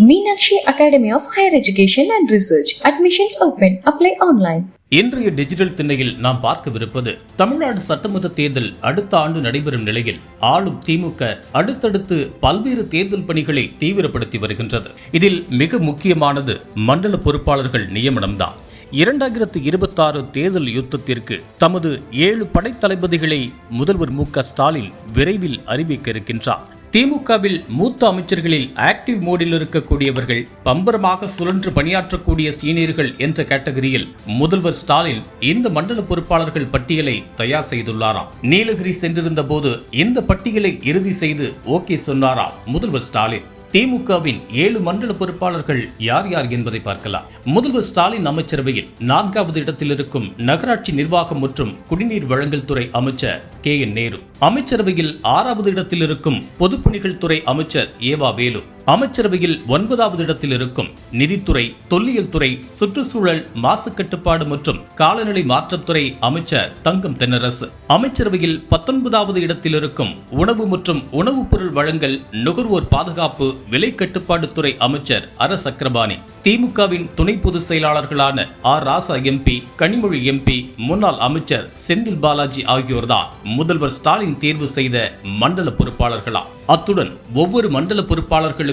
Meenakshi academy of higher education and research admissions open apply online இன்றைய digital திண்ணையில் நாம் பார்க்கவிருப்பது தமிழ்நாடு சட்டமன்ற தேர்தல் அடுத்த ஆண்டு நடைபெறும் நிலையில் ஆளும் திமுக அடுத்தடுத்து பல்வேறு தேர்தல் பணிகளை தீவிரப்படுத்தி வருகின்றது. இதில் மிக முக்கியமானது மண்டல பொறுப்பாளர்கள் நியமனம்தான். இரண்டாயிரத்து இருபத்தாறு தேர்தல் யுத்தத்திற்கு தமது ஏழு படைத்தளபதிகளை முதல்வர் மு க ஸ்டாலின் விரைவில் அறிவிக்க இருக்கின்றார். திமுகவில் மூத்த அமைச்சர்களில் ஆக்டிவ் மோடில் இருக்கக்கூடியவர்கள் பம்பரமாக சுழன்று பணியாற்றக்கூடிய சீனியர்கள் என்ற கேட்டகரியில் முதல்வர் ஸ்டாலின் இந்த மண்டல பொறுப்பாளர்கள் பட்டியலை தயார் செய்துள்ளாராம். நீலகிரி சென்றிருந்த போது இந்த பட்டியலை இறுதி செய்து ஓகே சொன்னாராம் முதல்வர் ஸ்டாலின். திமுகவின் ஏழு மண்டல பொறுப்பாளர்கள் யார் யார் என்பதை பார்க்கலாம். முதல்வர் ஸ்டாலின் அமைச்சரவையில் நான்காவது இடத்தில் இருக்கும் நகராட்சி நிர்வாகம் மற்றும் குடிநீர் வழங்கல் துறை அமைச்சர் கே என் நேரு. அமைச்சரவையில் ஆறாவது இடத்தில் இருக்கும் பொதுப்பணிகள் துறை அமைச்சர் ஏவா வேலு. அமைச்சரவையில் ஒன்பதாவது இடத்தில் இருக்கும் நிதித்துறை தொல்லியல் துறை சுற்றுச்சூழல் மாசு கட்டுப்பாடு மற்றும் காலநிலை மாற்றத்துறை அமைச்சர் தங்கம் தென்னரசு. அமைச்சரவையில் பத்தொன்பதாவது இடத்தில் இருக்கும் உணவு மற்றும் உணவுப் பொருள் வழங்கல் நுகர்வோர் பாதுகாப்பு விலை கட்டுப்பாடு துறை அமைச்சர் அர. சக்கரபாணி. திமுகவின் துணை பொதுச் செயலாளர்களான R. Raja MP Kanimozhi MP முன்னாள் அமைச்சர் செந்தில் பாலாஜி ஆகியோர்தான் முதல்வர் ஸ்டாலின் தேர்வு செய்த மண்டல பொறுப்பாளர்களா. அத்துடன் ஒவ்வொரு மண்டல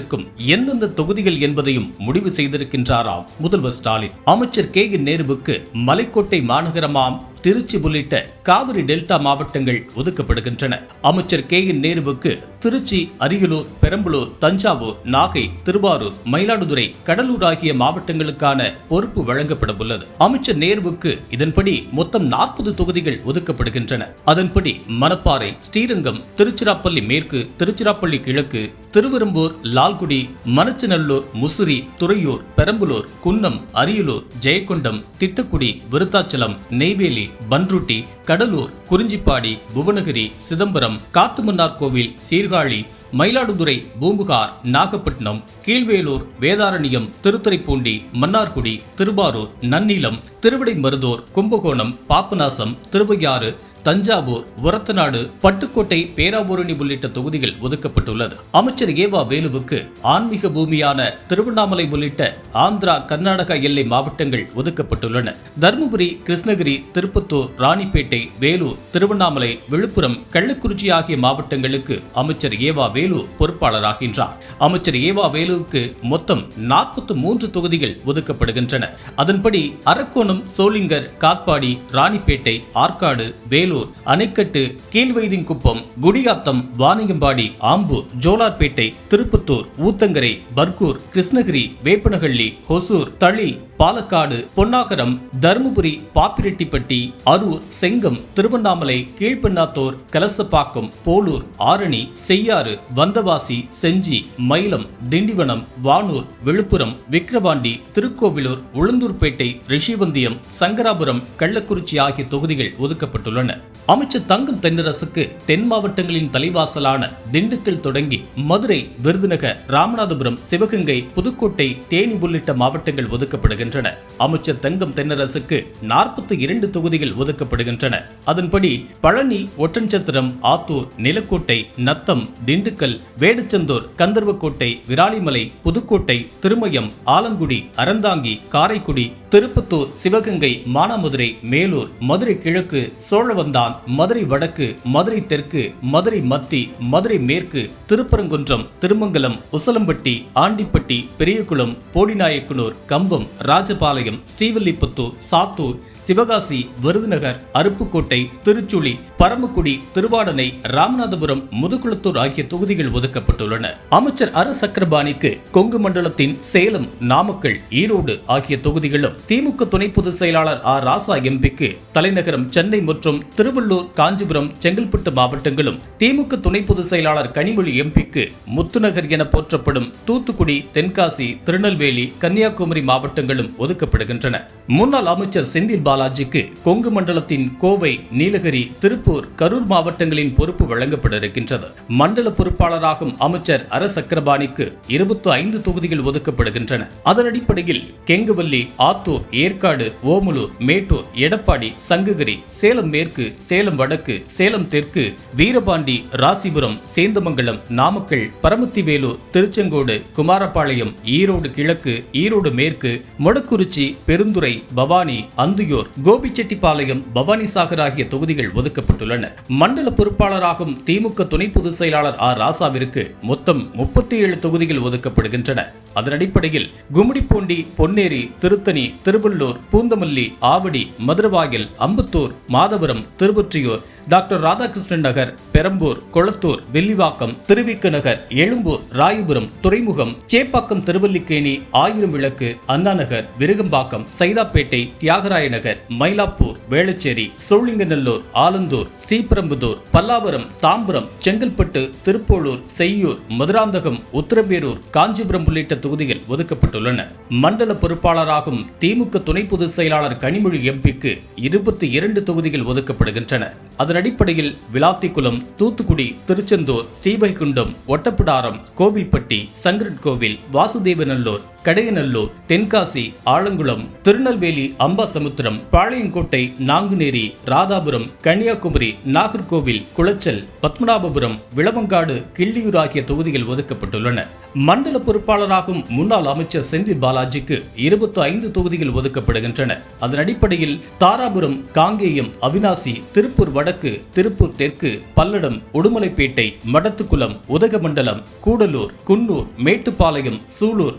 இருக்கும் எந்தெந்த தொகுதிகள் என்பதையும் முடிவு செய்திருக்கின்றாராம் முதல்வர் ஸ்டாலின். அமைச்சர் கே என் நேருவுக்கு மலைக்கோட்டை மாநகரமாம் திருச்சி உள்ளிட்ட காவிரி டெல்டா மாவட்டங்கள் ஒதுக்கப்படுகின்றன. அமைச்சர் கே. என். நேருவுக்கு திருச்சி அரியலூர் பெரம்பலூர் தஞ்சாவூர் நாகை திருவாரூர் மயிலாடுதுறை கடலூர் ஆகிய மாவட்டங்களுக்கான பொறுப்பு வழங்கப்பட உள்ளது. அமைச்சர் நேருவுக்கு இதன்படி மொத்தம் நாற்பது தொகுதிகள் ஒதுக்கப்படுகின்றன. அதன்படி மணப்பாறை ஸ்ரீரங்கம் திருச்சிராப்பள்ளி மேற்கு திருச்சிராப்பள்ளி கிழக்கு திருவெரும்பூர் லால்குடி மணச்சநல்லூர் முசிறி துறையூர் பெரம்பலூர் குன்னம் அரியலூர் ஜெயக்கொண்டம் திட்டக்குடி விருத்தாச்சலம் நெய்வேலி பன்ருட்டி கடலூர் குறிஞ்சிப்பாடி புவனகிரி சிதம்பரம் காத்துமன்னார்கோவில் சீர்காழி மயிலாடுதுறை பூம்புகார் நாகப்பட்டினம் கீழ்வேலூர் வேதாரண்யம் திருத்துறைப்பூண்டி மன்னார்குடி திருவாரூர் நன்னிலம் திருவிடைமருதூர் கும்பகோணம் பாபநாசம் திருவையாறு தஞ்சாவூர் உரத்தநாடு பட்டுக்கோட்டை பேராபூரணி உள்ளிட்ட தொகுதிகள் ஒதுக்கப்பட்டுள்ளது. அமைச்சர் ஏவா வேலுவுக்கு ஆன்மீக பூமியான திருவண்ணாமலை உள்ளிட்ட ஆந்திரா கர்நாடகா எல்லை மாவட்டங்கள் ஒதுக்கப்பட்டுள்ளன. தருமபுரி கிருஷ்ணகிரி திருப்பத்தூர் ராணிப்பேட்டை வேலூர் திருவண்ணாமலை விழுப்புரம் கள்ளக்குறிச்சி ஆகிய மாவட்டங்களுக்கு அமைச்சர் ஏவா வேலு பொறுப்பாளராகின்றார். அமைச்சர் ஏவா வேலுவுக்கு மொத்தம் நாற்பத்தி மூன்று தொகுதிகள் ஒதுக்கப்படுகின்றன. அதன்படி அரக்கோணம் சோளிங்கர் காட்பாடி ராணிப்பேட்டை ஆற்காடு வேலூர் அணைக்கட்டு கீழ்வைதிங்குப்பம் குடியாத்தம் வாணியம்பாடி ஆம்பூர் ஜோலார்பேட்டை திருப்பத்தூர் ஊத்தங்கரை பர்கூர் கிருஷ்ணகிரி வேப்பனஹள்ளி ஹொசூர் தளி பாலக்காடு பொன்னாகரம் தருமபுரி பாப்பிரெட்டிப்பட்டி அரூர் செங்கம் திருவண்ணாமலை கீழ்பெண்ணாத்தூர் கலசப்பாக்கம் போலூர் ஆரணி செய்யாறு வந்தவாசி செஞ்சி மயிலம் திண்டிவனம் வானூர் விழுப்புரம் விக்கிரவாண்டி திருக்கோவிலூர் உளுந்தூர்பேட்டை ரிஷிவந்தியம் சங்கராபுரம் கள்ளக்குறிச்சி ஆகிய தொகுதிகள் ஒதுக்கப்பட்டுள்ளன. அமைச்சர் தங்கம் தென்னரசுக்கு தென் மாவட்டங்களின் தலைவாசலான திண்டுக்கல் தொடங்கி மதுரை விருதுநகர் ராமநாதபுரம் சிவகங்கை புதுக்கோட்டை தேனி உள்ளிட்ட மாவட்டங்கள் ஒதுக்கப்படுகின்றன. அமைச்சர் தங்கம் தென்னரசுக்கு நாற்பத்தி இரண்டு தொகுதிகள் ஒதுக்கப்படுகின்றன. அதன்படி பழனி ஒட்டன்சத்திரம் ஆத்தூர் நிலக்கோட்டை நத்தம் திண்டுக்கல் வேடச்சந்தூர் கந்தர்வக்கோட்டை விராலிமலை புதுக்கோட்டை திருமயம் ஆலங்குடி அறந்தாங்கி காரைக்குடி திருப்பத்தூர் சிவகங்கை மானாமதுரை மேலூர் மதுரை கிழக்கு சோழவந்தான் தான் மதுரை வடக்கு மதுரை தெற்கு மதுரை மத்தி மதுரை மேற்கு திருப்பரங்குன்றம் திருமங்கலம் உசலம்பட்டி ஆண்டிப்பட்டி பெரியகுளம் போடிநாயக்கனூர் கம்பம் ராஜபாளையம் ஸ்ரீவில்லிபுத்தூர் சாத்தூர் சிவகாசி விருதுநகர் அருப்புக்கோட்டை திருச்சுழி பரமக்குடி திருவாடனை ராமநாதபுரம் முதுகுளத்தூர் ஆகிய தொகுதிகள் ஒதுக்கப்பட்டுள்ளன. அமைச்சர் அர சக்கரபாணிக்கு கொங்கு மண்டலத்தின் சேலம் நாமக்கல் ஈரோடு ஆகிய தொகுதிகளும் திமுக துணை பொதுச் செயலாளர் ஆர் ராசா எம்பிக்கு தலைநகரம் சென்னை மற்றும் திருவள்ளூர் காஞ்சிபுரம் செங்கல்பட்டு மாவட்டங்களும் திமுக துணை பொதுச் செயலாளர் கனிமொழி எம்பிக்கு முத்துநகர் என போற்றப்படும் தூத்துக்குடி தென்காசி திருநெல்வேலி கன்னியாகுமரி மாவட்டங்களும் ஒதுக்கப்படுகின்றன. முன்னாள் அமைச்சர் செந்தில் பாலாஜிக்கு கொங்கு மண்டலத்தின் கோவை நீலகிரி திருப்பூர் கரூர் மாவட்டங்களின் பொறுப்பு வழங்கப்பட இருக்கின்றது மண்டல பொறுப்பாளராகும் அமைச்சர் அர சக்கரபாணிக்கு இருபத்தி ஐந்து தொகுதிகள் ஒதுக்கப்படுகின்றன. அதன் அடிப்படையில் கெங்குவல்லி ஆத்தூர் ஏற்காடு ஓமலூர் மேட்டூர் எடப்பாடி சங்ககிரி சேலம் மேற்கு சேலம் வடக்கு சேலம் தெற்கு வீரபாண்டி ராசிபுரம் சேந்தமங்கலம் நாமக்கல் பரமத்திவேலு திருச்செங்கோடு குமாரபாளையம் ஈரோடு கிழக்கு ஈரோடு மேற்கு மொடக்குறிச்சி பெருந்துறை பவானி அந்தியூர் கோபிச்செட்டிப்பாளையம் பவானி சாகர் ஆகிய தொகுதிகள் ஒதுக்கப்பட்டுள்ளன. மண்டல பொறுப்பாளராகும் திமுக துணை பொதுச் செயலாளர் ஆர். ராசாவிற்கு மொத்தம் முப்பத்தி ஏழு தொகுதிகள் ஒதுக்கப்படுகின்றன. அதன் அடிப்படையில் கும்மிடிப்பூண்டி பொன்னேரி திருத்தணி திருவள்ளூர் பூந்தமல்லி ஆவடி மதுரவாயல் அம்பத்தூர் மாதவரம் திருவள்ளூர் 这个 டாக்டர் ராதாகிருஷ்ணன் நகர் பெரம்பூர் கொளத்தூர் வெள்ளிவாக்கம் திருவிக்கு நகர் எழும்பூர் ராயபுரம் துறைமுகம் சேப்பாக்கம் திருவல்லிக்கேணி ஆயிரம் விளக்கு அண்ணா நகர் விருகம்பாக்கம் சைதாப்பேட்டை தியாகராய நகர் மயிலாப்பூர் வேளச்சேரி சோழிங்கநல்லூர் ஆலந்தூர் ஸ்ரீபெரும்புதூர் பல்லாவரம் தாம்பரம் செங்கல்பட்டு திருப்போலூர் செய்யூர் மதுராந்தகம் உத்தரவேரூர் காஞ்சிபுரம் உள்ளிட்ட தொகுதிகள் ஒதுக்கப்பட்டுள்ளன. மண்டல பொறுப்பாளராகும் திமுக துணை பொதுச் செயலாளர் கனிமொழி எம்பிக்கு இருபத்தி இரண்டு தொகுதிகள் ஒதுக்கப்படுகின்றன. அதன் அடிப்படையில் விளாத்திக்குளம் தூத்துக்குடி திருச்செந்தூர் ஸ்ரீவைகுண்டம் ஒட்டப்பிடாரம் கோவில்பட்டி சங்கரன் கோவில் வாசுதேவநல்லூர் கடையநல்லூர் தென்காசி ஆலங்குளம் திருநெல்வேலி அம்பாசமுத்திரம் பாளையங்கோட்டை நாங்குநேரி ராதாபுரம் கன்னியாகுமரி நாகர்கோவில் குளச்சல் பத்மநாபபுரம் விளவங்காடு கிள்ளியூர் ஆகிய தொகுதிகள் ஒதுக்கப்பட்டுள்ளன. மண்டல பொறுப்பாளராகும் முன்னாள் அமைச்சர் செந்தில் பாலாஜிக்கு இருபத்தி ஐந்து தொகுதிகள் ஒதுக்கப்படுகின்றன. அதன் அடிப்படையில் தாராபுரம் காங்கேயம் அவினாசி திருப்பூர் வடக்கு திருப்பூர் தெற்கு பல்லடம் உடுமலைப்பேட்டை மடத்துக்குளம் உதகமண்டலம் கூடலூர் குன்னூர் மேட்டுப்பாளையம் சூலூர்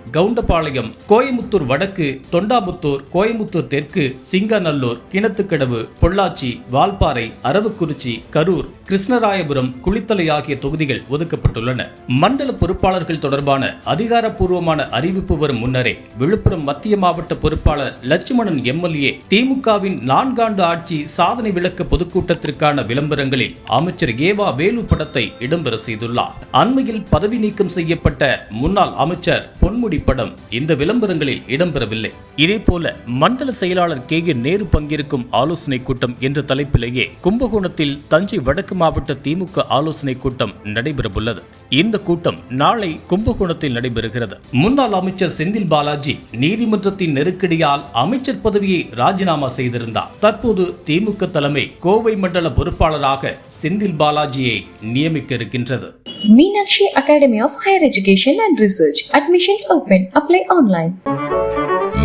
கவுண்டபாளையம் கோயமுத்தூர் வடக்கு தொண்டாமுத்தூர் கோயமுத்தூர் தெற்கு சிங்கநல்லூர் கிணத்துக்கடவு பொள்ளாச்சி வால்பாறை அரவக்குறிச்சி கரூர் கிருஷ்ணராயபுரம் குளித்தலை ஆகிய தொகுதிகள் ஒதுக்கப்பட்டுள்ளன. மண்டல பொறுப்பாளர்கள் தொடர்பான அதிகாரப்பூர்வமான அறிவிப்பு வரும் முன்னரே விழுப்புரம் மத்திய மாவட்ட பொறுப்பாளர் லட்சுமணன் எம்எல்ஏ திமுகவின் நான்காண்டு ஆட்சி சாதனை விளக்க பொதுக்கூட்டத்திற்கான விளம்பரங்களில் அமைச்சர் ஏவா வேலு படத்தை இடம்பெற செய்துள்ளார். அண்மையில் பதவி நீக்கம் செய்யப்பட்ட முன்னாள் அமைச்சர் பொன்முடி படம் இந்த விளம்பரங்களில் இடம்பெறவில்லை. இதேபோல மண்டல செயலாளர் கே. என் நேரு பங்கேற்கும் ஆலோசனை கூட்டம் என்ற தலைப்பிலேயே கும்பகோணத்தில் தஞ்சை வடக்கு மாவட்ட திமுக ஆலோசனை கூட்டம் நடைபெறவுள்ளது. இந்த கூட்டம் நாளை கும்பகோணத்தில் நடைபெறுகிறது. முன்னாள் அமைச்சர் செந்தில் பாலாஜி நீதிமன்றத்தின் நெருக்கடியால் அமைச்சர் பதவியை ராஜினாமா செய்திருந்தார். தற்போது திமுக தலைமை கோவை மண்டல பொறுப்பாளராக செந்தில் பாலாஜியை நியமிக்க இருக்கின்றது. Meenakshi Academy of Higher Education and Research. Admissions open. Apply online.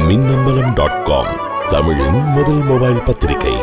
Minnambalam dot com தமிழின் முதல் மொபைல் பத்திரிகை